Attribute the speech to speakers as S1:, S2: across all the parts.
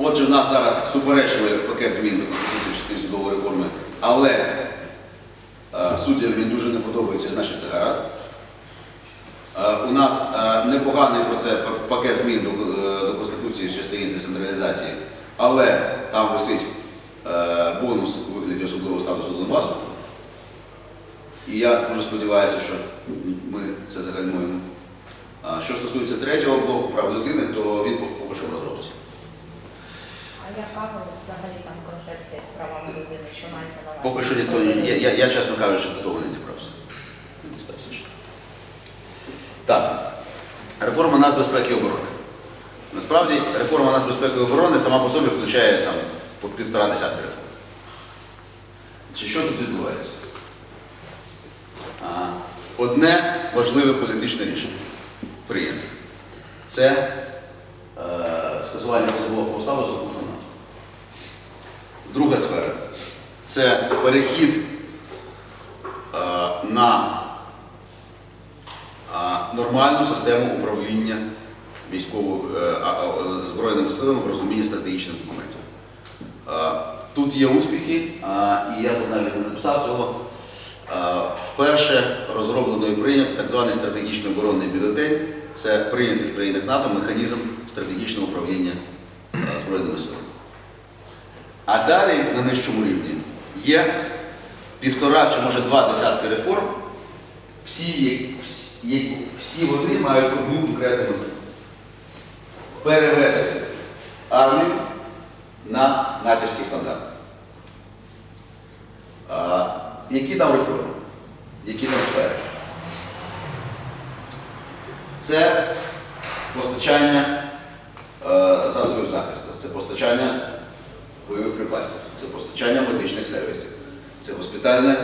S1: Отже, в нас зараз суперечливий пакет змін до Конституції частини судової реформи, але е, суддям він дуже не подобається, значить це гаразд. Е, У нас е, непоганий про це пакет змін до, Конституції в частині децентралізації, але там висить бонус у вигляді особливого статусу Донбасу. І я дуже сподіваюся, що ми це загальмуємо. Що стосується третього блоку прав людини, то він поки що в розробці.
S2: Яка взагалі там концепція з правами людини, що мається на увазі?
S1: Поки що ніхто не. Я, я, я чесно кажучи, до того не дібрався. Так. Реформа нацбезпеки і оборони. Насправді, реформа нацбезпеки і оборони сама по собі включає там по півтора десятка реформ. Чи що тут відбувається? Одне важливе політичне рішення прийнято. Це е, скасування особового статусу пункту НАТО. Друга сфера це перехід е, на е, нормальну систему управління військово е, а- збройними силами в розумінні стратегічних документів. Е, Тут є успіхи, а, і я тут навіть не написав цього. Е, Вперше розроблено і прийнято так званий стратегічний оборонний бюлетень. Це прийнятий в країнах НАТО механізм стратегічного управління е, збройними силами. А далі на нижчому рівні є півтора чи може два десятки реформ. Всі, всі, всі вони мають одну конкретну мету. Перевести армію на натівські стандарти. А, які там реформи? Які там сфери? Це постачання е, засобів захисту, це постачання бойових припасів, це постачання медичних сервісів, це госпітальне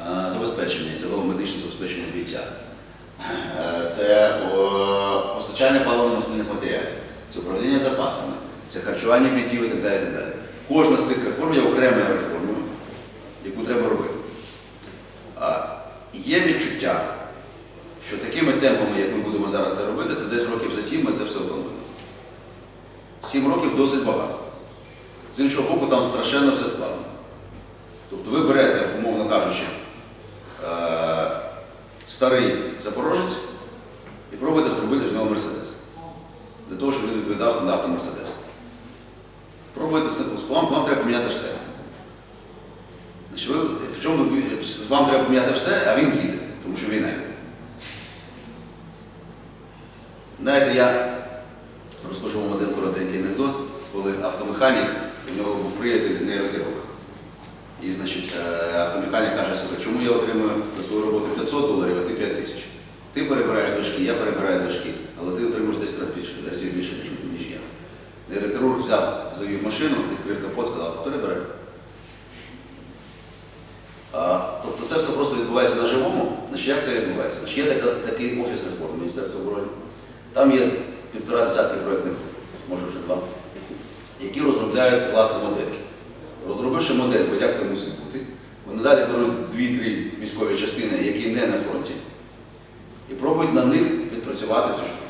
S1: е, забезпечення, загалом медичне забезпечення бійця. Е, Це постачання паливно-мастильних матеріалів, це управління запасами, це харчування бійців і так далі. Кожна з цих реформ є окремою реформою, яку треба робити. Є відчуття, що такими темпами, як ми будемо зараз це робити, то десь років за сім ми це все виконуємо. Сім років досить багато. З іншого боку, там страшенно все складно. Тобто ви берете, умовно кажучи, е, старий запорожець і пробуєте зробити з нього Мерседес. Для того, щоб він відповідав стандартам Мерседес. Пробуєте це, вам, вам треба поміняти все. Ви, причому вам треба поміняти все, а він їде, тому що війна йде. Знаєте, я розкажу вам один коротенький анекдот, коли автомеханік, у нього був приятель нейрохірург. І, значить, е, автомеханік каже, слухай, чому я отримую за свою роботу 500 доларів, а ти 5 тисяч? Ти перебираєш движки, я перебираю движки, але ти отримуєш 10 разів більше, разів більше, ніж, я. Нейрохірург взяв, завів машину, відкрив капот, сказав, перебирай. Тобто це все просто відбувається на живому. Значить, як це відбувається? Значить, є така, такий офіс реформ Міністерства оборони. Там є півтора десятки проєктних, може вже два, які розробляють власні модельки. Розробивши модельку, як це мусить бути, вони далі беруть дві-три військові частини, які не на фронті, і пробують на них відпрацювати цю штуку.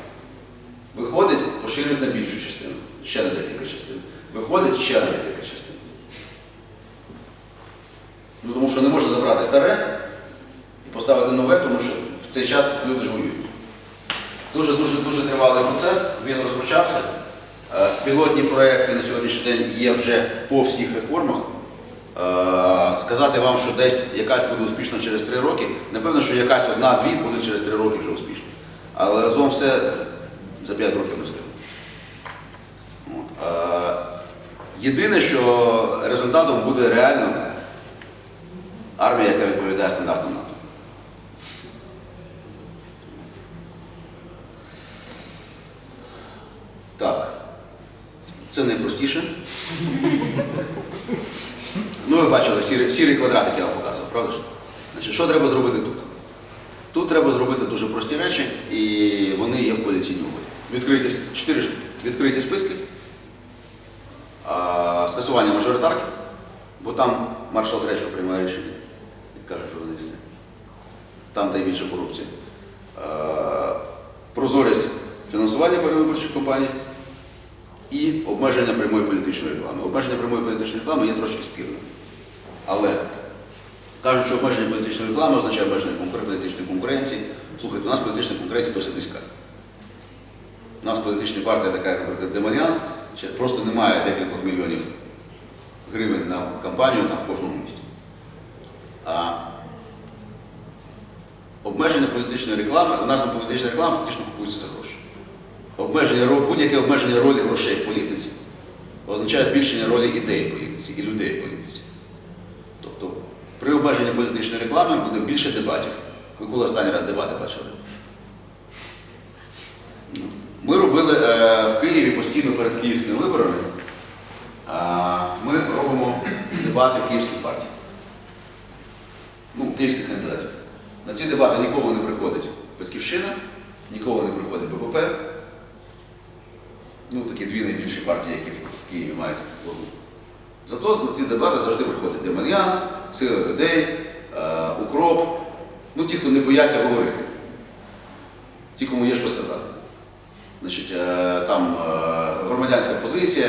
S1: Виходить, поширюють на більшу частину, ще на декілька частин. Виходить ще на декілька частин. Ну, тому що не можна забрати старе і поставити нове, тому що в цей час люди ж воюють. Дуже-дуже дуже тривалий процес, він розпочався. Пілотні проекти на сьогоднішній день є вже по всіх реформах. Е, Сказати вам, що десь якась буде успішна через три роки, напевно, що якась одна-дві буде через три роки вже успішна. Але разом все за п'ять років не встигне. Єдине, що результатом буде реально армія, яка відповідає стандартам НАТО. Так. Це найпростіше. Ну, ви бачили сірий, сірий квадратик я вам показував, правда ж? Значить, що треба зробити тут? Тут треба зробити дуже прості речі, і вони є в коаліційній угоді. Відкриті с- чотири штуки. Відкриті списки, а, скасування мажоритарки, бо там маршал Гречко приймає рішення, як кажуть журналісти. Там найбільша корупція. Е, Прозорість фінансування передвиборчих кампаній і обмеження прямої політичної реклами. Обмеження прямої політичної реклами є трошки спірним. Але кажуть, що обмеження політичної реклами означає обмеження політичної конкуренції. Слухайте, у нас політична конкуренція досить низька. У нас політична партія така, як, наприклад, Демаріанс, ще просто немає декількох мільйонів гривень на кампанію там в кожному місті. А обмеження політичної реклами, у нас на політична реклама фактично купується за гроші. Обмеження, будь-яке обмеження ролі грошей в політиці означає збільшення ролі ідей в політиці і людей в політиці. Тобто при обмеженні політичної реклами буде більше дебатів. Ви коли останній раз дебати бачили? Ми робили е, в Києві постійно перед київськими виборами. а, Ми робимо дебати київських партій. Ну, київських кандидатів. На ці дебати нікого не приходить Батьківщина, нікого не приходить БПП. Ну, такі дві найбільші партії, які в Києві мають вагу. Зато на ці дебати завжди приходить Демальянс, Сила людей, е, Укроп. Ну, ті, хто не бояться говорити. Ті, кому є що сказати. Значить, е, там е, громадянська позиція,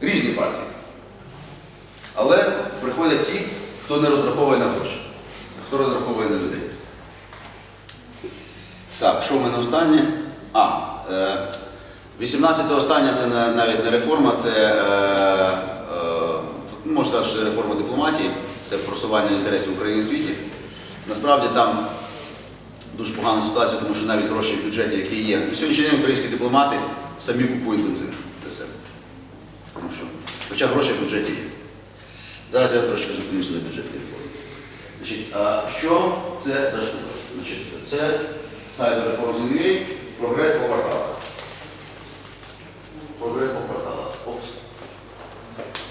S1: різні партії. Але приходять ті, хто не розраховує на гроші, хто розраховує на людей. Так, що в мене останнє? А, е, 18 останнє це навіть не реформа, це можна сказати, що це реформа дипломатії, це просування інтересів України в світі. Насправді там дуже погана ситуація, тому що навіть гроші в бюджеті, які є. На сьогоднішній день українські дипломати самі купують бензин для себе. Тому що, хоча гроші в бюджеті є. Зараз я трошки зупинюся на бюджетній реформі. Значить, а що це за штука? Це сайт реформ Reforms.ua, прогрес по кварталах. Прогрес по кварталах. Опс.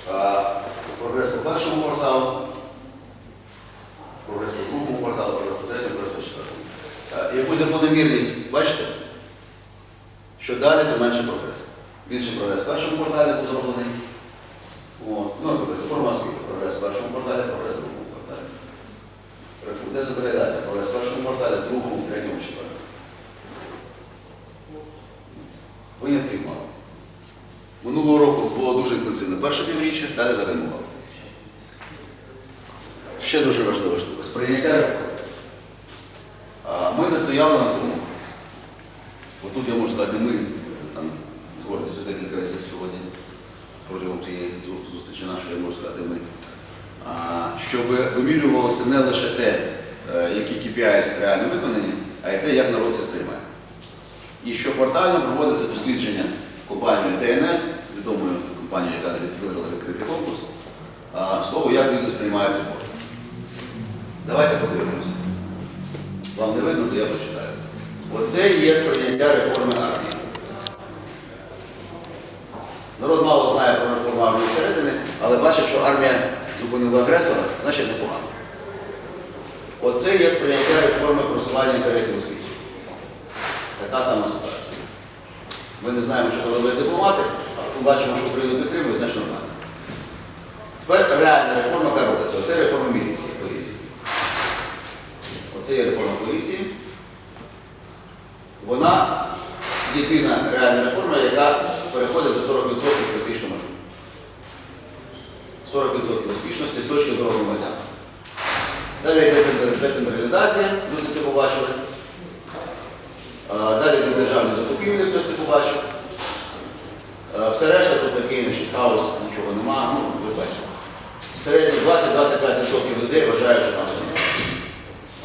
S1: А, прогрес по першому кварталу, прогрес по другому кварталу, прогрес по третьому, прогрес по четвертому. А, Якусь закономірність, бачите? Що далі, то менше прогрес. Більше прогрес в першому кварталі був зроблений. От. Ну, реформа освіти, прогрес в першому кварталі, прогрес в другому кварталі. Децентралізація, прогрес в першому кварталі, в другому, в третьому, четвертому. Винятків мало. Минулого року було дуже інтенсивне перше півріччя, далі загальмувало. Ще дуже важлива штука. Сприйняття реформ. А, Ми настояли на тому. Я можу сказати, ми там з гордістю декілька сьогодні протягом цієї зустрічі нашої, можу сказати, ми. А, Щоб вимірювалося не лише те, е, які KPIs реально виконані, а й те, як народ це сприймає. І щоквартально проводиться дослідження компанією ТНС, відомою компанією, яка виграла відкритий конкурс, того, як люди сприймають реформу. Давайте подивимося. Вам не видно, то я прочитаю. Оце є сприйняття реформи армії. Народ мало знає про реформу армії всередини, але бачить, що армія зупинила агресора, значить непогано. Оце є сприйняття реформи просування інтересів у світі. Така сама ситуація. Ми не знаємо, що робили дипломати, а ми бачимо, що Україну підтримує, значить нормально. Тепер реальна реформа, яка робиться. Оце реформа міліції, поліції. Оце є реформа поліції. Вона точки зору громадян. Далі децентралізація, люди це побачили. Е, далі йде державні закупівлі, хтось це побачив. Е, все решта тут такий хаос, нічого немає. ну, ви бачите. В 20-25% людей вважають, що